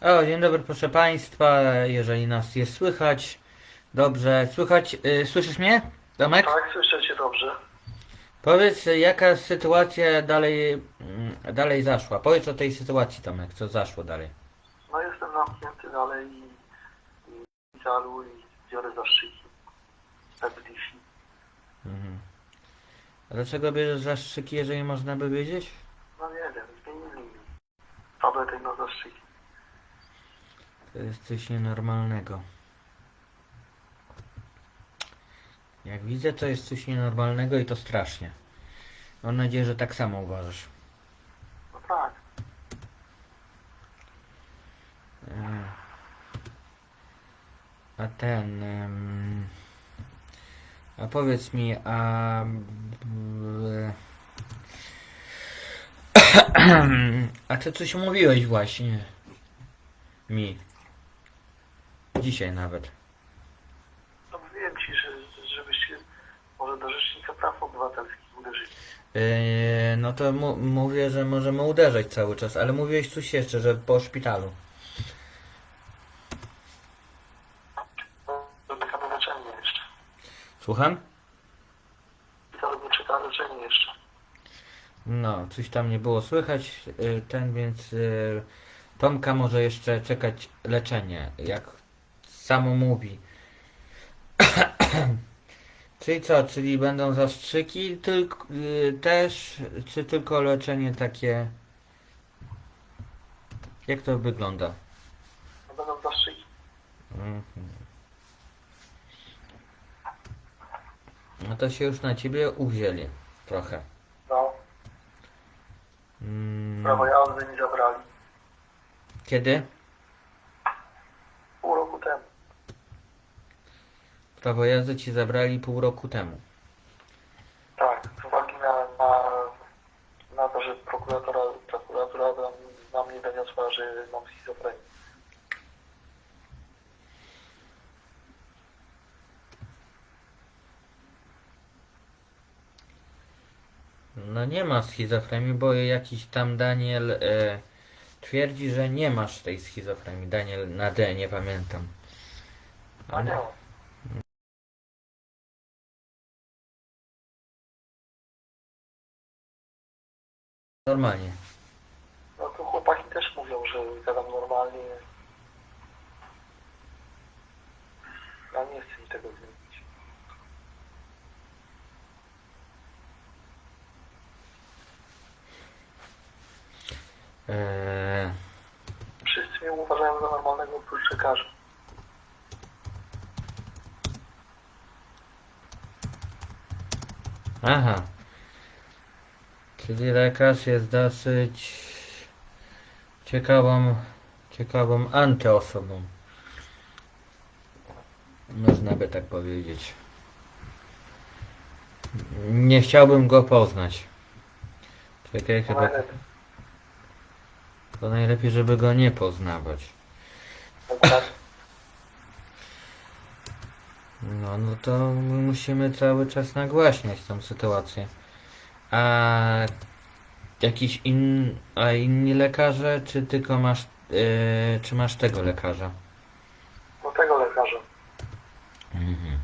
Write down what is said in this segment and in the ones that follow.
O, dzień dobry proszę Państwa, jeżeli nas jest słychać. Dobrze, słychać, y, słyszysz mnie, Tomek? Tak, słyszę cię dobrze. Powiedz, jaka sytuacja dalej, mm, dalej zaszła. Powiedz o tej sytuacji, Tomek, co zaszło dalej. No jestem zamknięty dalej i, i w szpitalu i biorę zastrzyki. Stabilisi. Mhm. A dlaczego bierzesz zastrzyki, jeżeli można by wiedzieć? No nie wiem, zmienili mi tabletek na zastrzyki. To jest coś nienormalnego. Jak widzę, to jest coś nienormalnego i to strasznie. Mam nadzieję, że tak samo uważasz. No tak. E, A ten. A powiedz mi, a. b- A ty coś mówiłeś właśnie mi. Dzisiaj nawet. No mówiłem ci, że, żebyś się może do Rzecznika Praw Obywatelskich uderzyli. Yy, no to mu- mówię, że możemy uderzać cały czas, ale mówiłeś coś jeszcze, że po szpitalu. Żeby czeka na leczenie jeszcze. Słucham? Szpital nie czeka na leczenie jeszcze. No, coś tam nie było słychać, yy, ten więc yy, Tomka może jeszcze czekać leczenie, jak samo mówi. Czyli co, czyli będą zastrzyki tylko, yy, też, czy tylko leczenie takie? Jak to wygląda? No będą zastrzyki. Mhm. No to się już na ciebie uwzięli trochę. No, Mm, prawo jazdy mi zabrali. Kiedy? Pół roku temu. Prawo jazdy ci zabrali pół roku temu. Tak, z uwagi na, na, na to, że prokuratora, prokuratura na, na mnie doniosła, że mam schizofrenię. No nie ma schizofrenii, bo jakiś tam Daniel e, twierdzi, że nie masz tej schizofrenii. Daniel na D, nie pamiętam. A Normalnie. No to chłopaki też mówią, że gadam normalnie. Ja nie chcę mi tego zmienić. E, Wszyscy mnie uważają za normalnego oprócz lekarza. aha. Czyli lekarz jest dosyć ciekawą, ciekawą antyosobą. Można by tak powiedzieć. Nie chciałbym go poznać. Czekaj, To chyba najlepiej. to najlepiej, żeby go nie poznawać. Dokładnie. No, no to my musimy cały czas nagłaśniać tą sytuację. A jakiś in, a inni lekarze, czy tylko masz, yy, czy masz tego lekarza? Do tego lekarza. Mhm.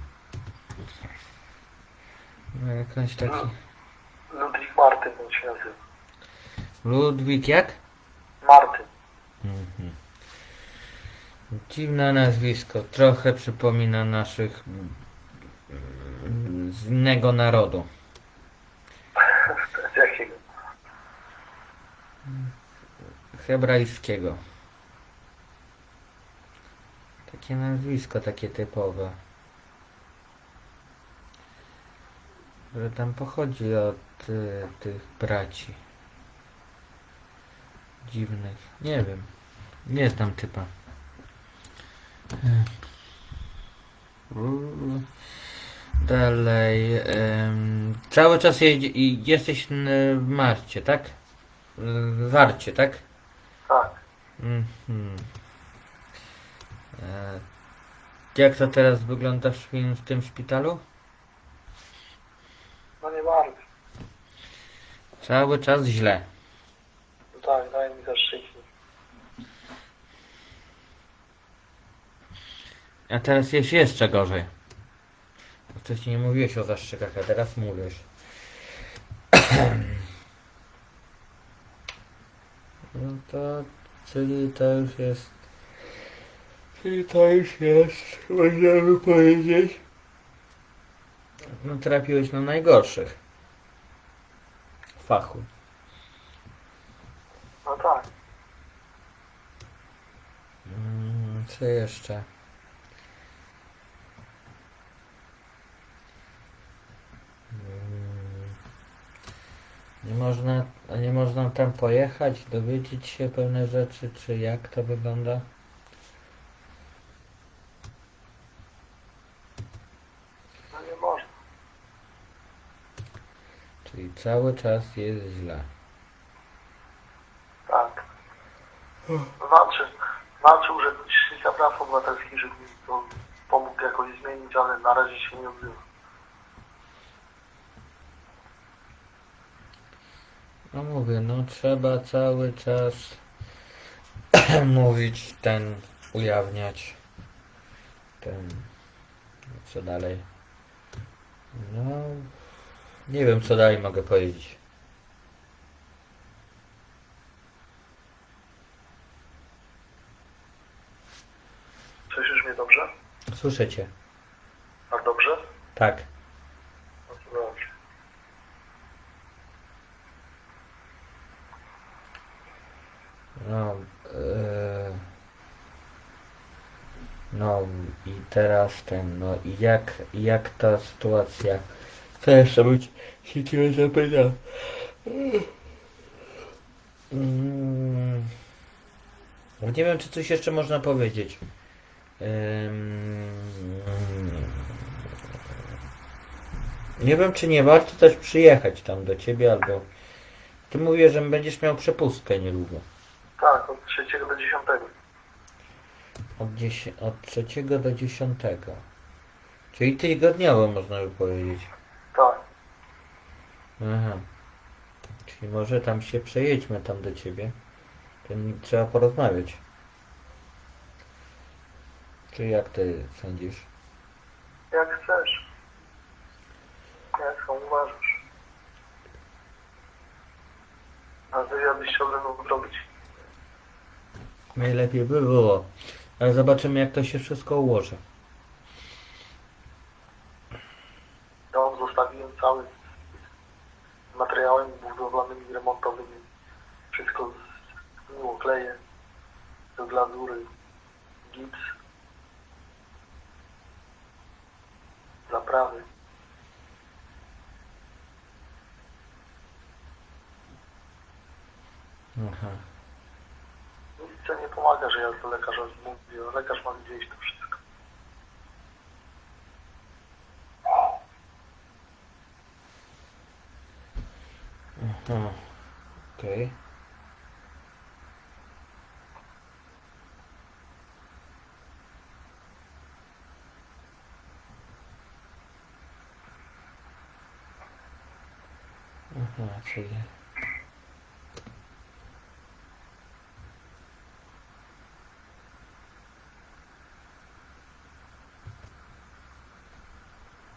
No, jakoś taki... Ludwik Martyn on się nazywa. Ludwik jak? Martyn. Mhm. Dziwne nazwisko, trochę przypomina naszych mm, z innego narodu. Z jakiego? Hebrajskiego. Takie nazwisko, takie typowe. Że tam pochodzi od y, tych braci. Dziwnych. Nie wiem. Nie znam typa. Dalej. em, cały czas i jesteś n- w Marcie, tak? W Warcie, tak? Tak. Mhm. E, Jak to teraz wygląda w, w tym szpitalu? No nie bardzo. Cały czas źle. No tak, daj mi zastrzyki. A teraz jest jeszcze gorzej. Wcześniej nie mówiłeś o zastrzykach, a teraz mówisz. No to, czyli to już jest... Czyli to już jest, można by powiedzieć... No trafiłeś na najgorszych. W fachu. No tak. Mm, Co jeszcze? Nie można, a nie można tam pojechać, dowiedzieć się pewne rzeczy, czy jak to wygląda? No nie można. Czyli cały czas jest źle. Tak. Walczy, walczy Urzędnik Rzecznika Praw Obywatelskich, żeby mi to pomógł jakoś zmienić, ale na razie się nie odzywa. No mówię, no trzeba cały czas mówić, ten, ujawniać, ten, co dalej. No, nie wiem co dalej mogę powiedzieć. Słyszysz mnie dobrze? Słyszę cię. A dobrze? Tak. No to dobrze. No, e, no i teraz ten, no i jak, jak ta sytuacja, co jeszcze być się ciebie zapytał? Mm, no nie wiem, czy coś jeszcze można powiedzieć. Nie wiem, czy nie warto też przyjechać tam do ciebie, albo ty mówisz, że będziesz miał przepustkę niedługo. Od 3 do 10. Od, 10, od 3 do 10. Czyli tygodniowo można by powiedzieć. Tak. Aha. Czyli może tam się przejedźmy tam do ciebie. Nie- trzeba porozmawiać. Czy jak ty sądzisz? Jak chcesz. Jak sam uważasz. A wywiad byś chciał ze mną zrobić? Najlepiej by było. Ale zobaczymy jak to się wszystko ułoży. Dom zostawiłem cały z materiałem budowlanym i remontowym. Wszystko zgniło, kleje, do glazury, gips, zaprawy. Aha. Nic pomaga, że ja do lekarza mówię. Lekarz ma widzieć to wszystko. Aha. Okej. Aha, czyli...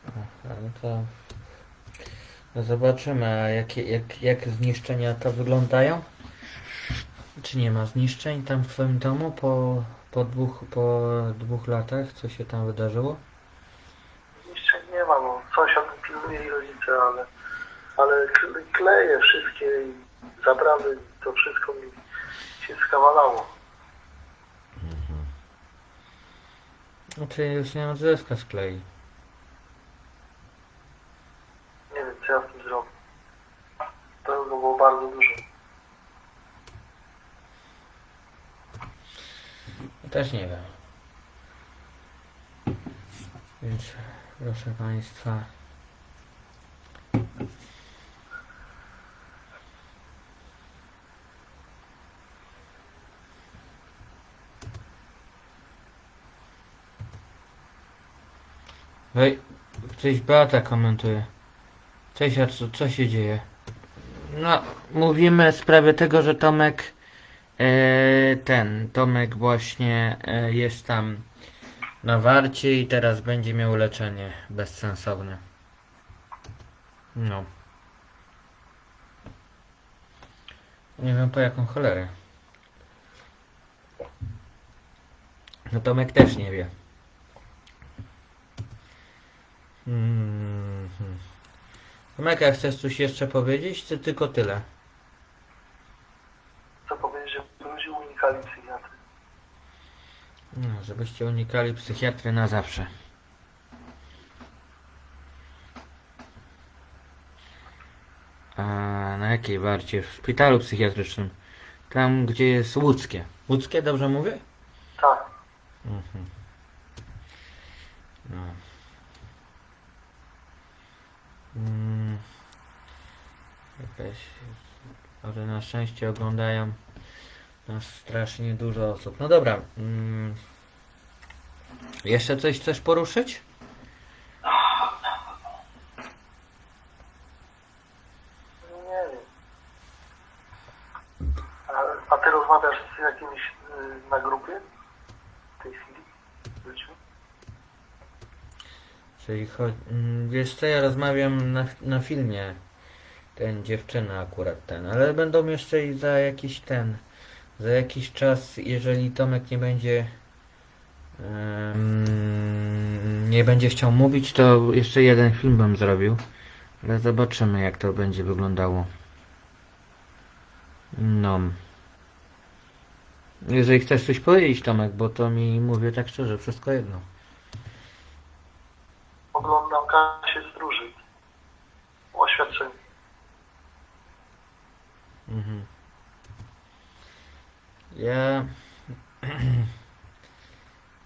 Aha, no to... No zobaczymy, a jakie, jak, jak zniszczenia to wyglądają? Czy nie ma zniszczeń tam w twoim domu po, po, dwóch, po dwóch latach? Co się tam wydarzyło? Jeszcze nie ma, bo sąsiad pilnuje i rodzice, ale, ale kle- kleje wszystkie i zaprawy, to wszystko mi się skawalało. No czyli już nie odzyska z klei. Nie wiem, co ja z tym zrobię. To było bardzo dużo. Też nie wiem. Więc proszę Państwa. Wej, coś Beata komentuje. Cześć, a co, co się dzieje? No, mówimy w sprawie tego, że Tomek E, ten Tomek właśnie e, jest tam na warcie i teraz będzie miał leczenie bezsensowne. No. Nie wiem po jaką cholerę. No Tomek też nie wie. Mhm. Tomek, a chcesz coś jeszcze powiedzieć, czy tylko tyle? Chcę powiedzieć, że ludzie unikali psychiatry. No, żebyście unikali psychiatry na zawsze. A na jakiej warcie? W szpitalu psychiatrycznym. Tam, gdzie jest łódzkie. Łódzkie, dobrze mówię? Tak. Mhm. No. Mm. Jakaś... Ale na szczęście oglądają nas strasznie dużo osób. No dobra. Mm. Jeszcze coś chcesz poruszyć? Nie wiem. A, a ty rozmawiasz z jakimś y, na grupie? W tej chwili? W życiu? Czyli cho- mm, wiesz co, ja rozmawiam na, na filmie. Ten dziewczyna akurat ten, ale będą jeszcze i za jakiś ten, za jakiś czas, jeżeli Tomek nie będzie em, nie będzie chciał mówić, to jeszcze jeden film bym zrobił. Ale zobaczymy jak to będzie wyglądało. No. Jeżeli chcesz coś powiedzieć Tomek, bo to mi mówię tak szczerze, wszystko jedno. Oglądam Kasię Stróży. Oświadczenie. Mhm. Ja...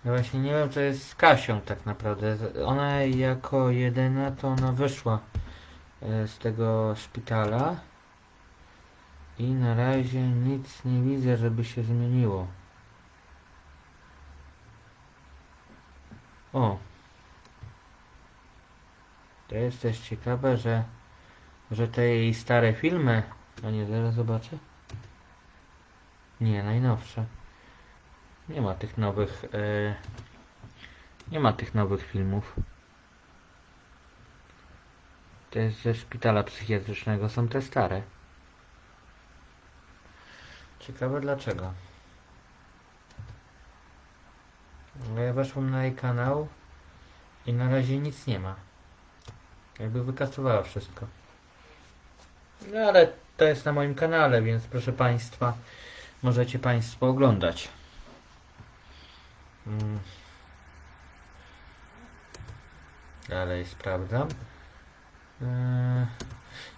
Ja właśnie nie wiem co jest z Kasią tak naprawdę. Ona jako jedyna to ona wyszła e, z tego szpitala i na razie nic nie widzę, żeby się zmieniło. O! To jest też ciekawe, że że te jej stare filmy, a nie zaraz zobaczę. Nie, najnowsze. Nie ma tych nowych. E, nie ma tych nowych filmów. To jest ze szpitala psychiatrycznego, są te stare. Ciekawe dlaczego. No ja weszłem na jej kanał i na razie nic nie ma. Jakby wykasowała wszystko. No ale to jest na moim kanale, więc proszę Państwa, możecie Państwo oglądać. Mm. Dalej sprawdzam. Eee,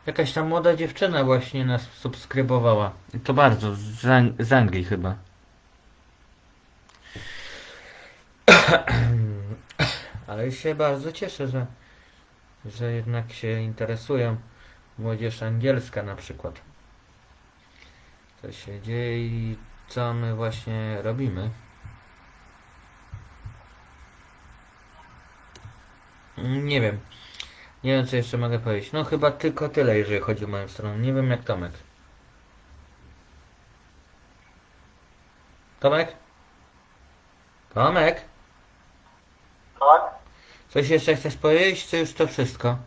jakaś tam młoda dziewczyna właśnie nas subskrybowała. To bardzo, z, Ang- z Anglii chyba. Ale się bardzo cieszę, że, że jednak się interesują. Młodzież angielska na przykład. Co się dzieje i co my właśnie robimy. Nie wiem. Nie wiem co jeszcze mogę powiedzieć. No chyba tylko tyle, jeżeli chodzi o moją stronę. Nie wiem jak Tomek. Tomek? Tomek? Tak? Coś jeszcze chcesz powiedzieć, czy już to wszystko?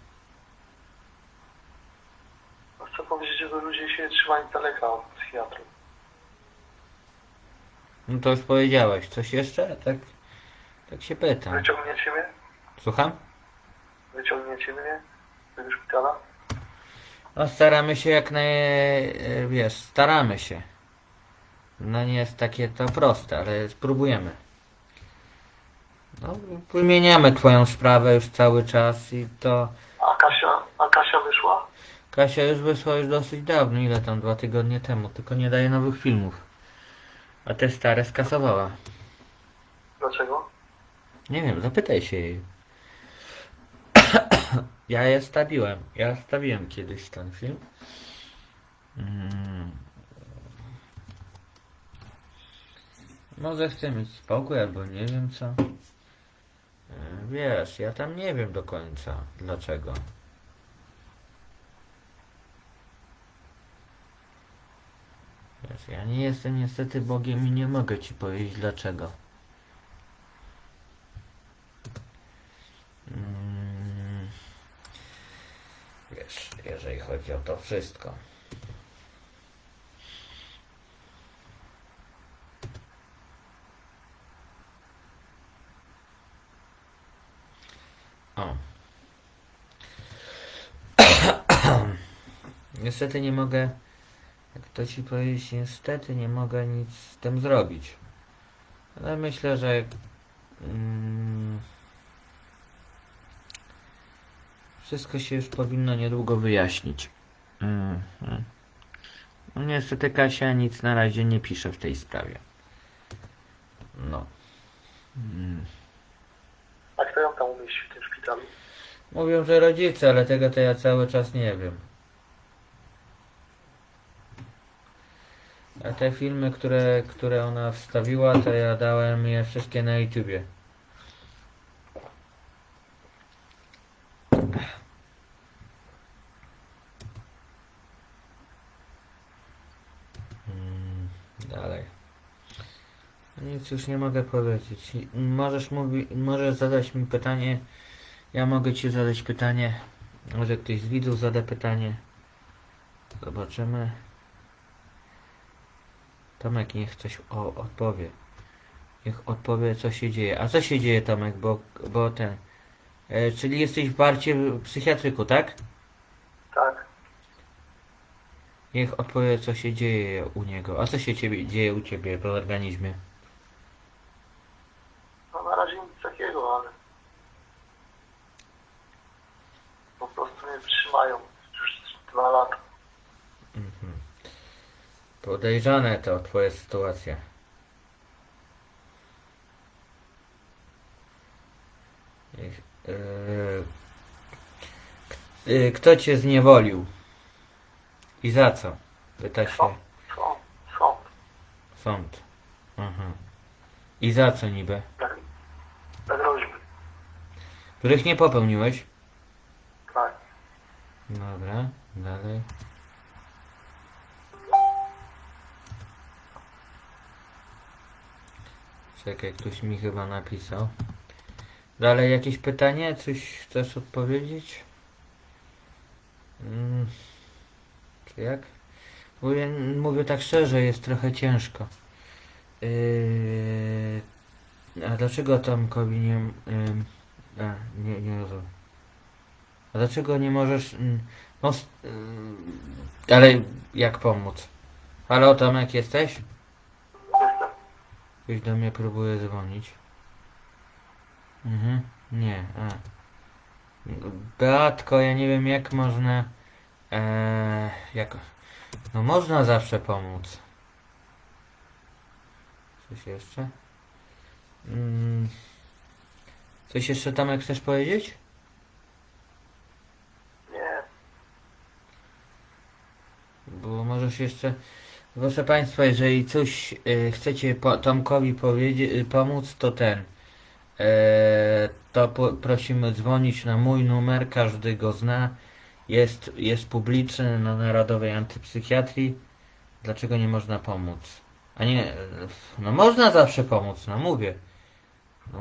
No Chcę powiedzieć, żeby ludzie się trzymali z daleka od psychiatrów. No to już powiedziałeś. Coś jeszcze? Tak, tak się pytam. Wyciągniecie mnie? Słucham? Wyciągniecie mnie z tego szpitala? No staramy się jak naj... e, wiesz, staramy się. No nie jest takie to proste, ale spróbujemy. No, wymieniamy twoją sprawę już cały czas i to... A Kasia, a Kasia wyszła? Kasia już wysłała już dosyć dawno, ile tam, dwa tygodnie temu, tylko nie daje nowych filmów. A te stare skasowała. Dlaczego? Nie wiem, zapytaj się jej. ja je stawiłem. Ja stawiłem kiedyś ten film. Mm. Może chcę mieć spokój, albo nie wiem co. E, Wiesz, ja tam nie wiem do końca dlaczego. Wiesz, ja nie jestem niestety Bogiem i nie mogę ci powiedzieć dlaczego. Mm, wiesz, jeżeli chodzi o to wszystko. O. Niestety nie mogę, jak to ci powiedzieć, niestety nie mogę nic z tym zrobić. Ale myślę, że mm, wszystko się już powinno niedługo wyjaśnić. Mhm. No niestety Kasia nic na razie nie pisze w tej sprawie. No. Mm. A kto ją tam umieścił w tym szpitalu? Mówią, że rodzice, ale tego to ja cały czas nie wiem. A te filmy, które, które ona wstawiła, to ja dałem je wszystkie na YouTubie. Mm, Dalej. Nic już nie mogę powiedzieć. Możesz, mówi, możesz zadać mi pytanie. Ja mogę Ci zadać pytanie. Może ktoś z widzów zada pytanie. Zobaczymy. Tomek niech coś o, odpowie. Niech odpowie co się dzieje. A co się dzieje Tomek? Bo, bo ten... E, czyli jesteś w barcie psychiatryku, tak? Tak. Niech odpowie co się dzieje u niego. A co się ciebie, dzieje u Ciebie w organizmie? No na razie nic takiego, ale po prostu mnie trzymają już dwa lata. Mhm. Podejrzane to Twoja sytuacja. Ich- yy, yy, Kto cię zniewolił? I za co? Pyta się Sąd, sąd, sąd. sąd. Mhm. I za co niby? Bez, bez groźby. Których nie popełniłeś? Tak. Dobra, dalej. Czekaj, ktoś mi chyba napisał. Dalej jakieś pytanie? Coś chcesz odpowiedzieć? Mm, czy jak? Mówię, mówię tak szczerze, jest trochę ciężko. Yy, a dlaczego Tomkowi nie... Yy, a, nie, nie rozumiem. A dlaczego nie możesz... s- mm, ale jak pomóc? Halo Tomek, jesteś? Ktoś do mnie próbuje dzwonić. Mhm, nie, a. Beatko, ja nie wiem jak można... E, jak... No można zawsze pomóc. Coś jeszcze? Mm, coś jeszcze Tomek chcesz powiedzieć? Nie. Bo możesz jeszcze. Proszę Państwa, jeżeli coś y, chcecie Tomkowi y, pomóc, to ten. E, to prosimy dzwonić na mój numer, każdy go zna. Jest, jest publiczny na Narodowej Antypsychiatrii. Dlaczego nie można pomóc? A nie, e, no można zawsze pomóc, no mówię. No,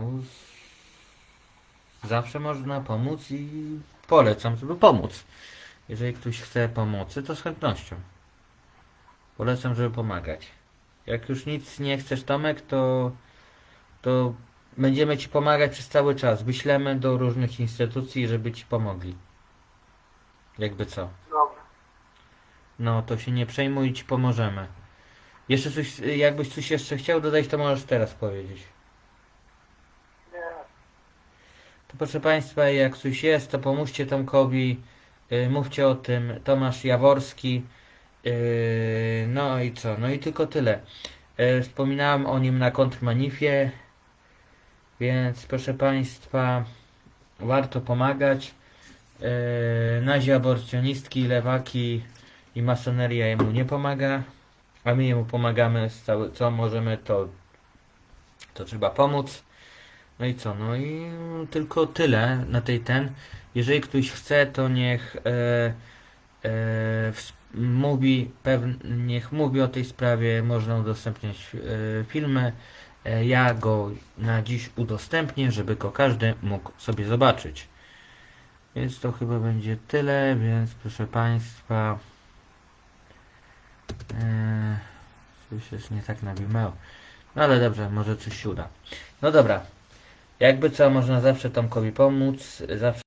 zawsze można pomóc i polecam, żeby pomóc. Jeżeli ktoś chce pomocy, to z chętnością. Polecam, żeby pomagać. Jak już nic nie chcesz, Tomek, to, to będziemy Ci pomagać przez cały czas. Wyślemy do różnych instytucji, żeby Ci pomogli. Jakby co. Dobra. No, to się nie przejmuj i Ci pomożemy. Jeszcze coś, jakbyś coś jeszcze chciał dodać, to możesz teraz powiedzieć. Nie. To proszę Państwa, jak coś jest, to pomóżcie Tomkowi, yy, mówcie o tym, Tomasz Jaworski, yy, no i co, no i tylko tyle. Yy, wspominałem o nim na kontrmanifie, więc proszę Państwa, warto pomagać. Yy, nazie aborcjonistki, lewaki i masoneria jemu nie pomaga, a my jemu pomagamy, z cały, co możemy, to, to trzeba pomóc. No i co? No i tylko tyle na tej ten. Jeżeli ktoś chce, to niech e, ws- mówi, niech mówi o tej sprawie, można udostępniać e, filmy. E, Ja go na dziś udostępnię, żeby go każdy mógł sobie zobaczyć. Więc to chyba będzie tyle, więc proszę Państwa. Eee, coś jest nie tak na Vimeo. No ale dobrze, może coś się uda. No dobra. Jakby co, można zawsze Tomkowi pomóc. Zawsze